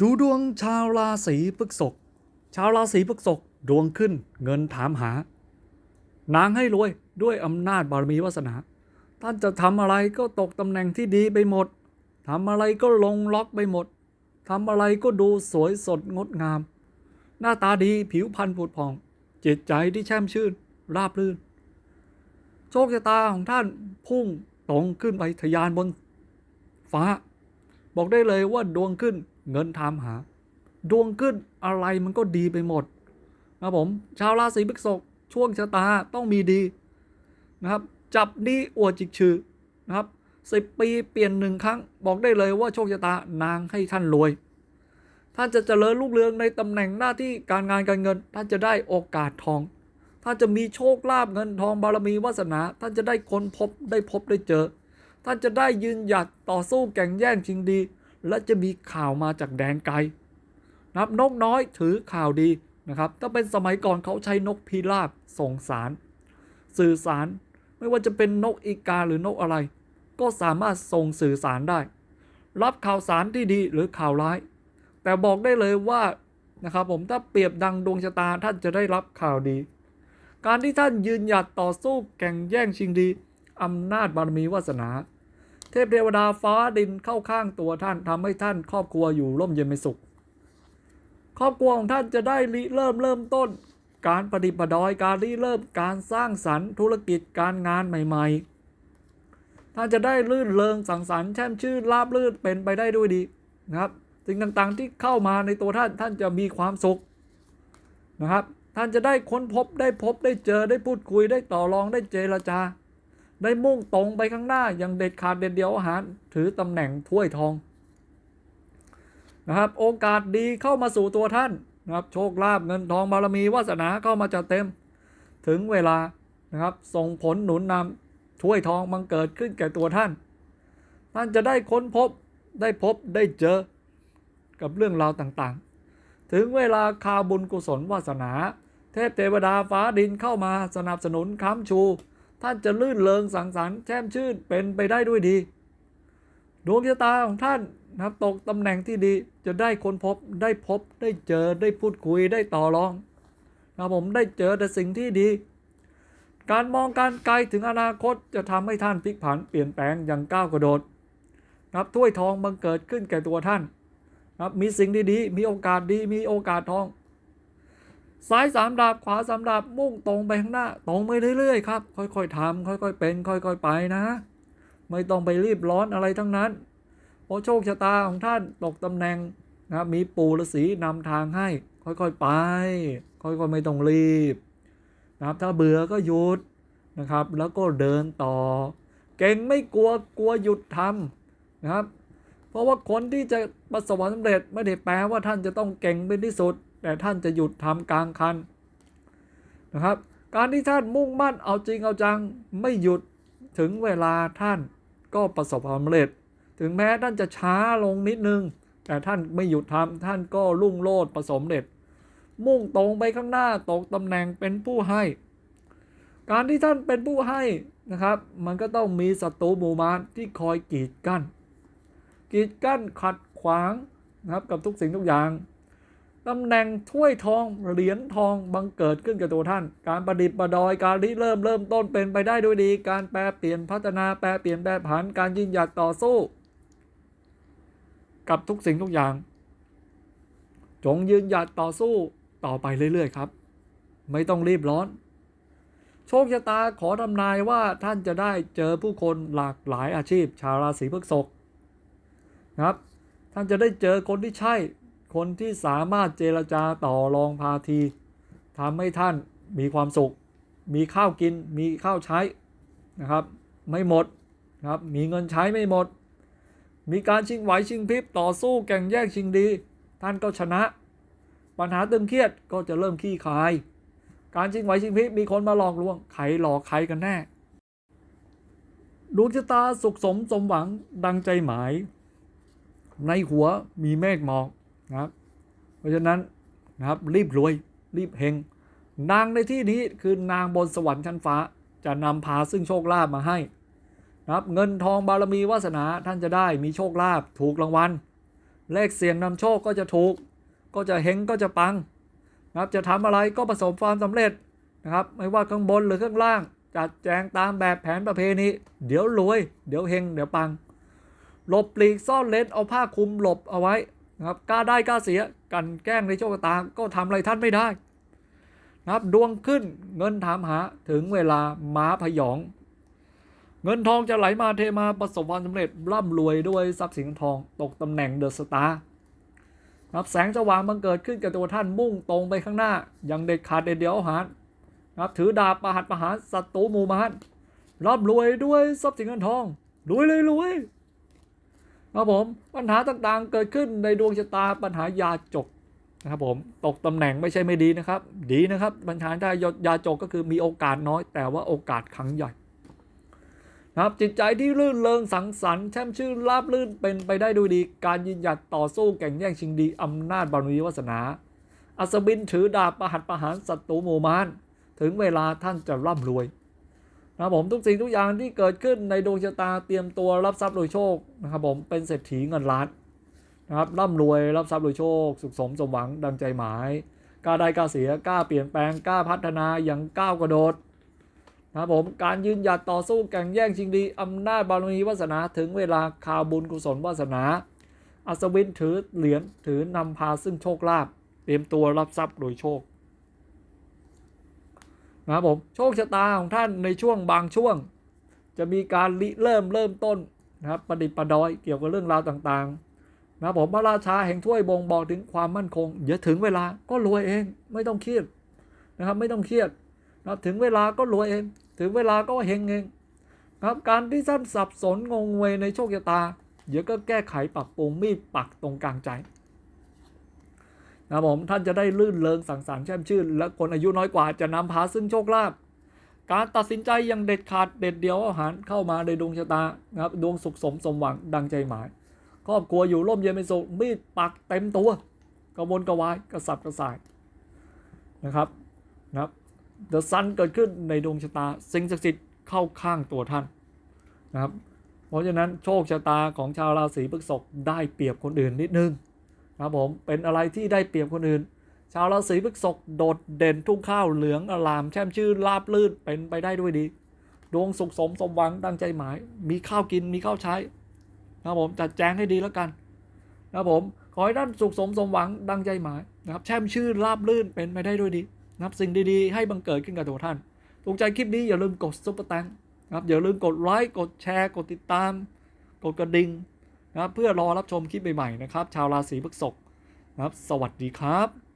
ดูดวงชาวราศีพฤษภชาวราศีพฤษภดวงขึ้นเงินถามหา นางให้รวยด้วยอำนาจบารมีวาสนา ท่านจะทำอะไรก็ตกตำแหน่งที่ดีไปหมดทำอะไรก็ลงล็อกไปหมดทำอะไรก็ดูสวยสดงดงาม หน้าตาดีผิวพรรณผุดผ่อง จิตใจที่แช่มชื่น ราบรื่น โชคชะตาของท่านพุ่งตรงขึ้นไปทะยานบนฟ้า บอกได้เลยว่าดวงขึ้น เงินทามหา ดวงขึ้นอะไรมันก็ดีไปหมดนะผมชาวราศีพฤษภช่วงชะตาต้องมีดีนะครับ จับดีอวดจิกชื่อนะครับสิบปีเปลี่ยนหนึ่งครั้ง บอกได้เลยว่าโชคชะตานางให้ท่านรวย ท่านจะเจริญรุ่งเรืองในตำแหน่งหน้าที่การงานการเงิน ท่านจะได้โอกาสทอง ท่านจะมีโชคลาภเงินทองบารมีวาสนา ท่านจะได้ค้นพบได้พบได้เจอ ท่านจะได้ยืนหยัดต่อสู้แข่งแย่งชิงดี และจะมีข่าวมาจากแดนไกลนับนกน้อยถือข่าวดีนะครับถ้าเป็นสมัยก่อนเขาใช้นกพิราบส่งสาร สื่อสารไม่ว่าจะเป็นนกอีกาหรือนกอะไร ก็สามารถส่งสื่อสารได้ รับข่าวสารที่ดีหรือข่าวร้าย แต่บอกได้เลยว่านะครับผมถ้าเปรียบดังดวงชะตาท่านจะได้รับข่าวดี การที่ท่านยืนหยัดต่อสู้แข่งแย่งชิงดีอำนาจบารมีวาสนา เทพเทวดาฟ้าดินเข้าข้างตัวท่านทำให้ท่านครอบครัวอยู่ร่มเย็นเป็นสุข ครอบครัวของท่านจะได้ริเริ่มเริ่มต้น การประดิษฐ์ประดอยการริเริ่มการสร้างสรรค์ธุรกิจการงานใหม่ๆ ท่านจะได้ลื่นเริงสังสรรค์แช่มชื่นราบลื่นเป็นไปได้ด้วยดีนะครับสิ่งต่างๆที่เข้ามาในตัวท่านท่านจะมีความสุขนะครับ ท่านจะได้ค้นพบได้พบได้เจอได้พูดคุยได้ต่อรองได้เจรจา ได้มุ่งตรงไปข้างหน้าอย่างเด็ดขาดเด็ดเดียวอาหารถือตำแหน่งถ้วยทองนะครับโอกาสดีเข้ามาสู่ตัวท่านนะครับโชคลาภเงินทองบารมีวาสนาเข้ามาจัดเต็ม ถึงเวลานะครับส่งผลหนุนนำถ้วยทองบังเกิดขึ้นแก่ตัวท่าน ท่านจะได้ค้นพบได้พบได้เจอกับเรื่องราวต่างๆ ถึงเวลาข่าบุญกุศลวาสนา เทพเทวดาฟ้าดินเข้ามาสนับสนุนค้ำชู ท่านจะลื่นเริงสังสรรค์แช่มชื่นเป็นไปได้ด้วยดี ดวงชะตาของท่านนะครับตกตำแหน่งที่ดีจะได้ค้นพบได้พบได้เจอได้พูดคุยได้ต่อรองนะครับผมได้เจอแต่สิ่งที่ดี การมองการไกลถึงอนาคตจะทำให้ท่านพลิกผันเปลี่ยนแปลงอย่างก้าวกระโดดนับถ้วยทองบังเกิดขึ้นแก่ตัวท่านนะครับมีสิ่งดีๆมีโอกาสดีมีโอกาสทอง ซ้ายสามดาบขวาสามดาบมุ่งตรงไปข้างหน้า ตรงไปเรื่อยๆครับ ค่อยๆทำค่อยๆเป็น ค่อยๆไปนะ ไม่ต้องไปรีบร้อนอะไรทั้งนั้นเพราะโชคชะตาของท่านตกตำแหน่งนะครับมีปู่ฤาษีนำทางให้ ค่อยๆไป ค่อยๆไม่ต้องรีบนะครับถ้าเบื่อก็หยุดนะครับ แล้วก็เดินต่อ เก่งไม่กลัวกลัวหยุดทำนะครับ เพราะว่าคนที่จะประสบความสำเร็จไม่ได้แปลว่าท่านจะต้องเก่งเป็นที่สุด แต่ท่านจะหยุดทำกลางคันนะครับ การที่ท่านมุ่งมั่นเอาจริงเอาจังไม่หยุดถึงเวลาท่านก็ประสบความสำเร็จ ถึงแม้ท่านจะช้าลงนิดนึง แต่ท่านไม่หยุดทำท่านก็รุ่งโรจน์ประสมเร็จ มุ่งตรงไปข้างหน้าตกตำแหน่งเป็นผู้ให้ การที่ท่านเป็นผู้ให้นะครับ มันก็ต้องมีศัตรูหมู่มารที่คอยกีดกั้นกีดกั้นขัดขวางนะครับกับทุกสิ่งทุกอย่าง ตำแหน่งถ้วยทองเหรียญทองบังเกิดขึ้นกับตัวท่าน การประดิษฐ์ประดอยการริเริ่มเริ่มต้นเป็นไปได้ด้วยดี การแปลเปลี่ยนพัฒนาแปลเปลี่ยนแปลผันการยืนหยัดต่อสู้ กับทุกสิ่งทุกอย่าง จงยืนหยัดต่อสู้ต่อไปเรื่อยๆครับ ไม่ต้องรีบร้อน โชคชะตาขอทำนายว่าท่านจะได้เจอผู้คนหลากหลายอาชีพ ชาวราศีพฤษภนะครับ ท่านจะได้เจอคนที่ใช่ คนที่สามารถเจรจาต่อรองพาทีทำให้ท่านมีความสุข มีข้าวกิน มีข้าวใช้นะครับ ไม่หมดนะครับ มีเงินใช้ไม่หมด มีการชิงไหวชิงพริบต่อสู้แข่งแย่งชิงดี ท่านก็ชนะ ปัญหาตึงเครียดก็จะเริ่มขี้คาย การชิงไหวชิงพริบมีคนมาหลอกลวงใครหลอกใครกันแน่ดวงชะตาสุขสมสมหวังดังใจหมาย ในหัวมีเมฆหมอก นะครับ เพราะฉะนั้นนะครับรีบรวยรีบเฮงนางในที่นี้คือนางบนสวรรค์ชั้นฟ้าจะนำพาซึ่งโชคลาภมาให้นะครับเงินทองบารมีวาสนาท่านจะได้มีโชคลาภถูกรางวัลเลขเสี่ยงนำโชคก็จะถูก ก็จะเฮงก็จะปังนะครับจะทำอะไรก็ประสบความสำเร็จนะครับ ไม่ว่าข้างบนหรือข้างล่าง จัดแจงตามแบบแผนประเพณีเดี๋ยวรวย เดี๋ยวเฮงเดี๋ยวปัง หลบปลีกซ่อนเลนเอาผ้าคลุมหลบเอาไว้ นะครับกล้าได้กล้าเสียกันแกล้งในโชคชะตาก็ทำอะไรท่านไม่ได้นะครับดวงขึ้นเงินถามหาถึงเวลาม้าพยอง เงินทองจะไหลมาเทมาประสบความสำเร็จร่ำรวยด้วยทรัพย์สินเงินทองตกตำแหน่งเดอะสตาร์นะครับแสงสว่างบังเกิดขึ้นกับตัวท่านมุ่งตรงไปข้างหน้า อย่างเด็ดขาดเด็ดเดียวหารนะครับถือดาบประหัตประหารศัตรูมูมารร่ำรวยด้วยทรัพย์สินเงินทองรวยเลยรวย ครับผมปัญหาต่างๆเกิดขึ้นในดวงชะตาปัญหายาจกนะครับผมตกตำแหน่งไม่ใช่ไม่ดีนะครับ ดีนะครับปัญหาได้ยาจกก็คือมีโอกาสน้อย แต่ว่าโอกาสครั้งใหญ่นะครับจิตใจที่ลื่นเลงสังสรรค์แช่มชื่นราบลื่นเป็นไปได้ด้วยดี การยืนหยัดต่อสู้แข่งแย่งชิงดีอำนาจบารมีวาสนา อัศบินถือดาบประหัตประหารศัตรูหมู่มารถึงเวลาท่านจะร่ำรวย นะครับผมทุกสิ่งทุกอย่างที่เกิดขึ้นในดวงชะตาเตรียมตัวรับทรัพย์โดยโชคนะครับผมเป็นเศรษฐีเงินล้านนะครับร่ำรวยรับทรัพย์โดยโชค สุขสมสมหวังดังใจหมายกล้าได้กล้าเสียกล้าเปลี่ยนแปลงกล้าพัฒนาอย่างก้าวกระโดดนะครับผมการยืนหยัดต่อสู้แข่งแย่งชิงดีอำนาจบารมีวาสนาถึงเวลาข่าวบุญกุศลวาสนา อัศวินถือเหรียญถือนำพาซึ่งโชคลาภเตรียมตัวรับทรัพย์โดยโชค นะครับผมโชคชะตาของท่านในช่วงบางช่วง จะมีการริเริ่มเริ่มต้นนะครับประดิษฐ์ประดอยเกี่ยวกับเรื่องราวต่างๆนะครับผมพระราชาแห่งถ้วยบ่งบอกถึงความมั่นคงเดี๋ยวถึงเวลาก็รวยเองไม่ต้องเครียดนะครับไม่ต้องเครียดนะครับถึงเวลาก็รวยเอง ถึงเวลาก็เฮงเองนะครับการที่ท่านสับสนงงเวยในโชคชะตา เดี๋ยวก็แก้ไขปรับปรุงมีดปักตรงกลางใจ นะครับผมท่านจะได้ลื่นเลงสังสรรค์แช่มชื่น และคนอายุน้อยกว่าจะนำพาซึ่งโชคลาภการตัดสินใจอย่างเด็ดขาดเด็ดเดียวอาหารเข้ามาในดวงชะตานะครับดวงสุขสมสมหวังดังใจหมาย ครอบครัวอยู่ร่มเย็นเป็นสุขมีดปักเต็มตัวกระวนกระวายกระสับกระส่ายนะครับนะครับเดอะซันเกิดขึ้นในดวงชะตาสิ่งศักดิ์สิทธิ์เข้าข้างตัวท่านนะครับเพราะฉะนั้นโชคชะตาของชาวราศีพฤษภได้เปรียบคนอื่นนิดนึง ครับผมเป็นอะไรที่ได้เปรียบคนอื่น ชาวราศีพฤษภโดดเด่นทุ่งข้าวเหลืองอลาม แช่มชื่นราบลื่นเป็นไปได้ด้วยดี ดวงสุขสมสมหวังดังใจหมาย มีข้าวกินมีข้าวใช้นะครับผมจัดแจงให้ดีแล้วกันนะครับผมขอให้ท่านสุขสมสมหวังดังใจหมายนะครับแช่มชื่นราบลื่นเป็นไปได้ด้วยดีนะครับสิ่งดีๆ ให้บังเกิดขึ้นกับตัวท่านถูกใจคลิปนี้อย่าลืมกดซุปเปอร์แตงนะครับอย่าลืมกดไลค์กดแชร์ กดติดตาม กดกระดิ่ง นะครับเพื่อรอรับชมคลิปใหม่ๆนะครับ ชาวราศีพฤษภนะครับ สวัสดีครับ